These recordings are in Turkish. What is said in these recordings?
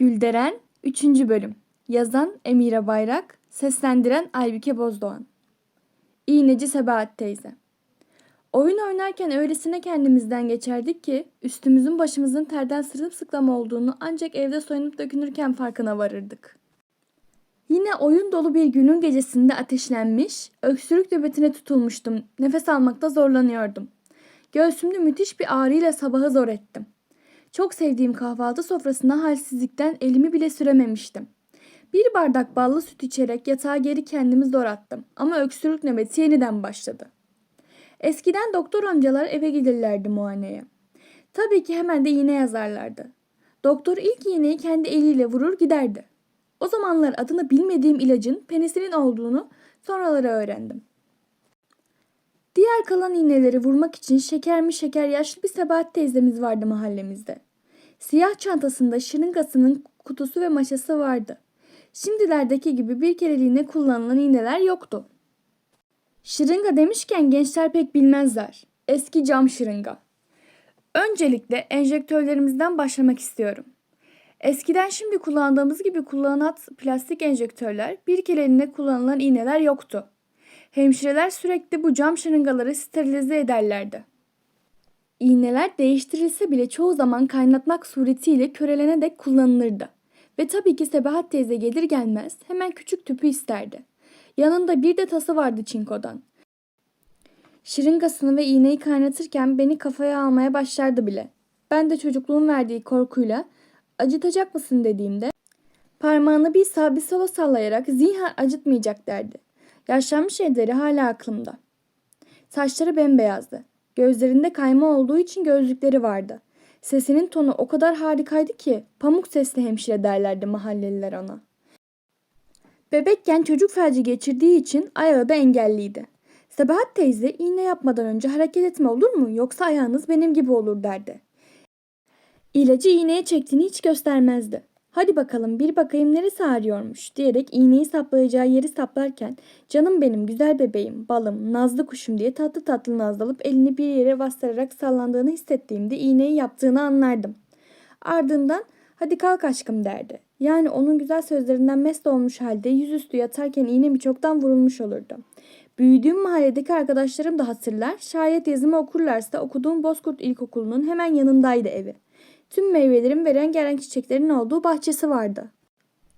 Gülderen 3. Bölüm Yazan Emire Bayrak Seslendiren Aybüke Bozdoğan İğneci Sebahat teyze Oyun oynarken öylesine kendimizden geçerdik ki üstümüzün başımızın terden sırılsıklam olduğunu ancak evde soyunup dökünürken farkına varırdık. Yine oyun dolu bir günün gecesinde ateşlenmiş, öksürük nöbetine tutulmuştum. Nefes almakta zorlanıyordum. Göğsümde müthiş bir ağrıyla sabahı zor ettim. Çok sevdiğim kahvaltı sofrasına halsizlikten elimi bile sürememiştim. Bir bardak ballı süt içerek yatağa geri kendimi zor attım ama öksürük nöbeti yeniden başladı. Eskiden doktor amcalar eve gelirlerdi muayeneye. Tabii ki hemen de iğne yazarlardı. Doktor ilk iğneyi kendi eliyle vurur giderdi. O zamanlar adını bilmediğim ilacın penisilin olduğunu sonraları öğrendim. Diğer kalan iğneleri vurmak için şeker mi şeker yaşlı bir Sebahat teyzemiz vardı mahallemizde. Siyah çantasında şırıngasının kutusu ve maşası vardı. Şimdilerdeki gibi bir kereliğine kullanılan iğneler yoktu. Şırınga demişken gençler pek bilmezler. Eski cam şırınga. Öncelikle enjektörlerimizden başlamak istiyorum. Eskiden şimdi kullandığımız gibi kullanat plastik enjektörler, bir kereliğine kullanılan iğneler yoktu. Hemşireler sürekli bu cam şırıngaları sterilize ederlerdi. İğneler değiştirilse bile çoğu zaman kaynatmak suretiyle körelene dek kullanılırdı. Ve tabii ki Sebahat teyze gelir gelmez hemen küçük tüpü isterdi. Yanında bir de tası vardı çinkodan. Şırıngasını ve iğneyi kaynatırken beni kafaya almaya başlardı bile. Ben de çocukluğun verdiği korkuyla acıtacak mısın dediğimde parmağını bir sağ bir sola sallayarak zinhar acıtmayacak derdi. Yaşlanmış elleri hala aklımda. Saçları bembeyazdı. Gözlerinde kayma olduğu için gözlükleri vardı. Sesinin tonu o kadar harikaydı ki pamuk sesli hemşire derlerdi mahalleliler ona. Bebekken çocuk felci geçirdiği için ayağı da engelliydi. Sebahat teyze iğne yapmadan önce hareket etme olur mu yoksa ayağınız benim gibi olur derdi. İlacı iğneye çektiğini hiç göstermezdi. Hadi bakalım bir bakayım neresi ağrıyormuş diyerek iğneyi saplayacağı yeri saplarken canım benim güzel bebeğim, balım, nazlı kuşum diye tatlı tatlı nazlanıp elini bir yere bastırarak sallandığını hissettiğimde iğneyi yaptığını anlardım. Ardından hadi kalk aşkım derdi. Yani onun güzel sözlerinden mest olmuş halde yüzüstü yatarken iğnemi çoktan vurulmuş olurdu. Büyüdüğüm mahalledeki arkadaşlarım da hatırlar. Şayet yazımı okurlarsa okuduğum Bozkurt İlkokulu'nun hemen yanındaydı evi. Tüm meyvelerin ve rengarenk çiçeklerin olduğu bahçesi vardı.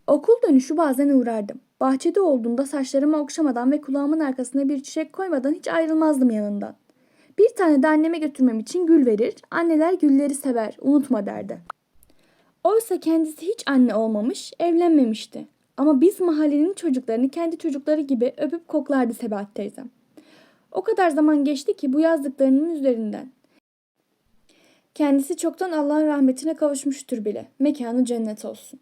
Okul dönüşü bazen uğrardım. Bahçede olduğunda saçlarımı okşamadan ve kulağımın arkasına bir çiçek koymadan hiç ayrılmazdım yanından. Bir tane de anneme götürmem için gül verir, anneler gülleri sever, unutma derdi. Oysa kendisi hiç anne olmamış, evlenmemişti. Ama biz mahallenin çocuklarını kendi çocukları gibi öpüp koklardı Sebahat teyzem. O kadar zaman geçti ki bu yazdıklarının üzerinden. Kendisi çoktan Allah'ın rahmetine kavuşmuştur bile. Mekanı cennet olsun.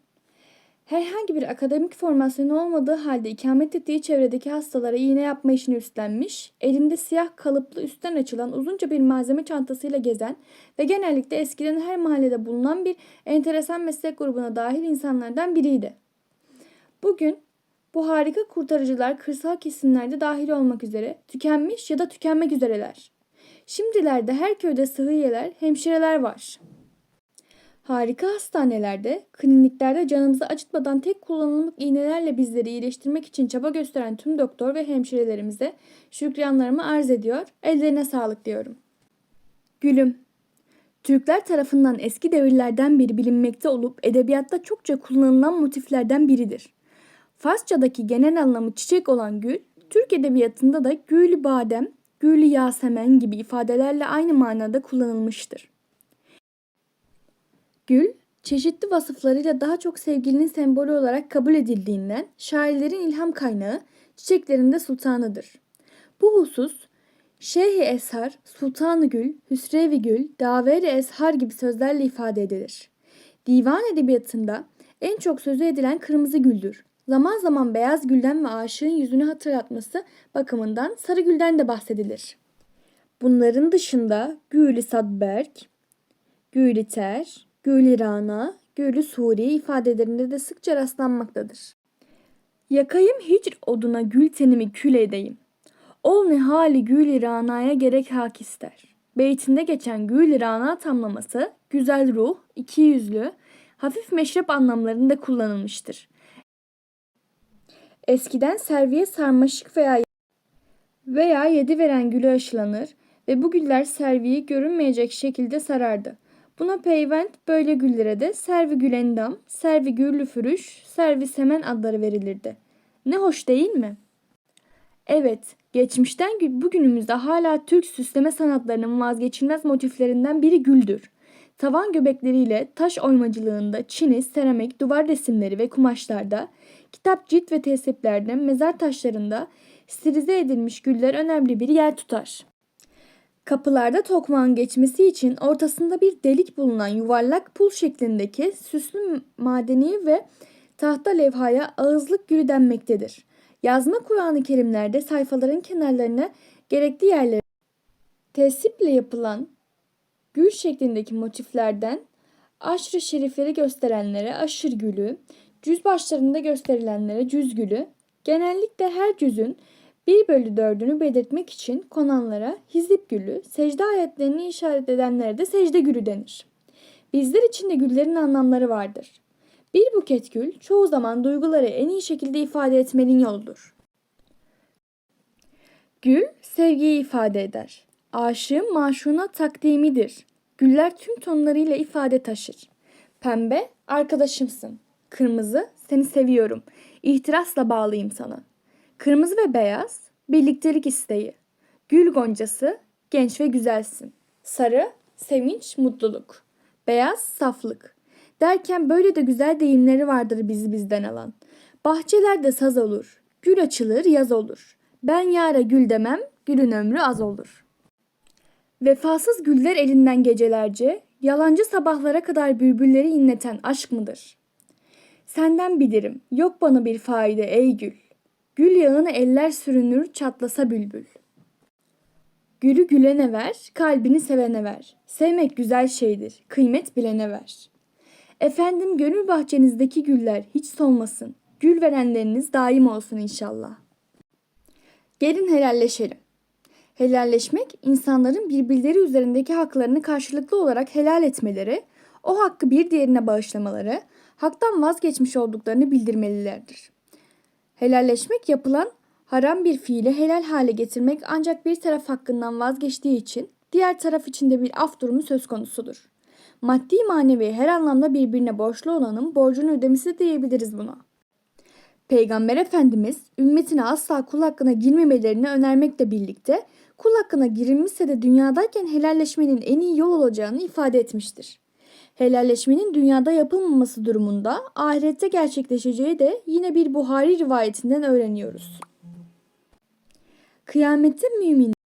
Herhangi bir akademik formasyonu olmadığı halde ikamet ettiği çevredeki hastalara iğne yapma işini üstlenmiş, elinde siyah kalıplı üstten açılan uzunca bir malzeme çantasıyla gezen ve genellikle eskiden her mahallede bulunan bir enteresan meslek grubuna dahil insanlardan biriydi. Bugün bu harika kurtarıcılar kırsal kesimlerde dahil olmak üzere tükenmiş ya da tükenmek üzereler. Şimdilerde her köyde sıhhiyeler, hemşireler var. Harika hastanelerde, kliniklerde canımızı acıtmadan tek kullanımlık iğnelerle bizleri iyileştirmek için çaba gösteren tüm doktor ve hemşirelerimize şükranlarımı arz ediyor, ellerine sağlık diyorum. Gülüm Türkler tarafından eski devirlerden beri bilinmekte olup edebiyatta çokça kullanılan motiflerden biridir. Farsçadaki genel anlamı çiçek olan gül, Türk edebiyatında da gül badem, gül yasemen gibi ifadelerle aynı manada kullanılmıştır. Gül, çeşitli vasıflarıyla daha çok sevgilinin sembolü olarak kabul edildiğinden şairlerin ilham kaynağı, çiçeklerinde sultanıdır. Bu husus Şeyh-i Eshar, Sultanı Gül, Hüsrev-i Gül, Daver-i Eshar gibi sözlerle ifade edilir. Divan edebiyatında en çok sözü edilen kırmızı güldür. Zaman zaman beyaz gülden ve aşığın yüzünü hatırlatması bakımından sarı gülden de bahsedilir. Bunların dışında Gülü Sadberk, Gülü Ter, Gülü Rana, Gülü Suri ifadelerinde de sıkça rastlanmaktadır. Yakayım hicr oduna gül tenimi kül edeyim. Ol ne hali gül rana'ya gerek hak ister. Beytinde geçen gül rana tamlaması güzel ruh, iki yüzlü, hafif meşrep anlamlarında kullanılmıştır. Eskiden serviye sarmaşık veya veya yedi veren gülü aşılanır ve bu güller serviyi görünmeyecek şekilde sarardı. Buna peyvent böyle güllere de servi gülendam, servi güllü fürüş, servi semen adları verilirdi. Ne hoş değil mi? Evet, geçmişten gü- bugünümüzde hala Türk süsleme sanatlarının vazgeçilmez motiflerinden biri güldür. Tavan göbekleriyle taş oymacılığında çini, seramik, duvar resimleri ve kumaşlarda, kitap cilt ve tesiplerde, mezar taşlarında stilize edilmiş güller önemli bir yer tutar. Kapılarda tokmağın geçmesi için ortasında bir delik bulunan yuvarlak pul şeklindeki süslü madeni ve tahta levhaya ağızlık gülü denmektedir. Yazma Kur'an-ı Kerimlerde sayfaların kenarlarına gerekli yerlere tesiple yapılan gül şeklindeki motiflerden aşrı şerifleri gösterenlere aşır gülü, cüz başlarında gösterilenlere cüz gülü, genellikle her cüzün 1 bölü 4'ünü belirtmek için konanlara hizip gülü, secde ayetlerini işaret edenlere de secde gülü denir. Bizler için de güllerin anlamları vardır. Bir buket gül çoğu zaman duyguları en iyi şekilde ifade etmenin yoludur. Gül sevgiyi ifade eder. Aşığın maşuna takdimidir. Güller tüm tonlarıyla ifade taşır. Pembe arkadaşımsın. Kırmızı seni seviyorum. İhtirasla bağlıyım sana. Kırmızı ve beyaz birliktelik isteği. Gül goncası genç ve güzelsin. Sarı sevinç, mutluluk. Beyaz saflık. Derken böyle de güzel deyimleri vardır bizi bizden alan. Bahçelerde saz olur. Gül açılır yaz olur. Ben yara gül demem, gülün ömrü az olur. Vefasız güller elinden gecelerce, yalancı sabahlara kadar bülbülleri inleten aşk mıdır? Senden bilirim, yok bana bir faide ey gül. Gül yağını eller sürünür çatlasa bülbül. Gülü gülene ver, kalbini sevene ver. Sevmek güzel şeydir, kıymet bilene ver. Efendim gönül bahçenizdeki güller hiç solmasın. Gül verenleriniz daim olsun inşallah. Gelin helalleşelim. Helalleşmek insanların birbirleri üzerindeki haklarını karşılıklı olarak helal etmeleri, o hakkı bir diğerine bağışlamaları, haktan vazgeçmiş olduklarını bildirmelilerdir. Helalleşmek yapılan haram bir fiili helal hale getirmek ancak bir taraf hakkından vazgeçtiği için diğer taraf için de bir af durumu söz konusudur. Maddi manevi her anlamda birbirine borçlu olanın borcunu ödemesi diyebiliriz buna. Peygamber Efendimiz ümmetine asla kul hakkına girmemelerini önermekle birlikte kul hakkına girilmişse de dünyadayken helalleşmenin en iyi yol olacağını ifade etmiştir. Helalleşmenin dünyada yapılmaması durumunda ahirette gerçekleşeceği de yine bir Buhari rivayetinden öğreniyoruz. Kıyamette mümin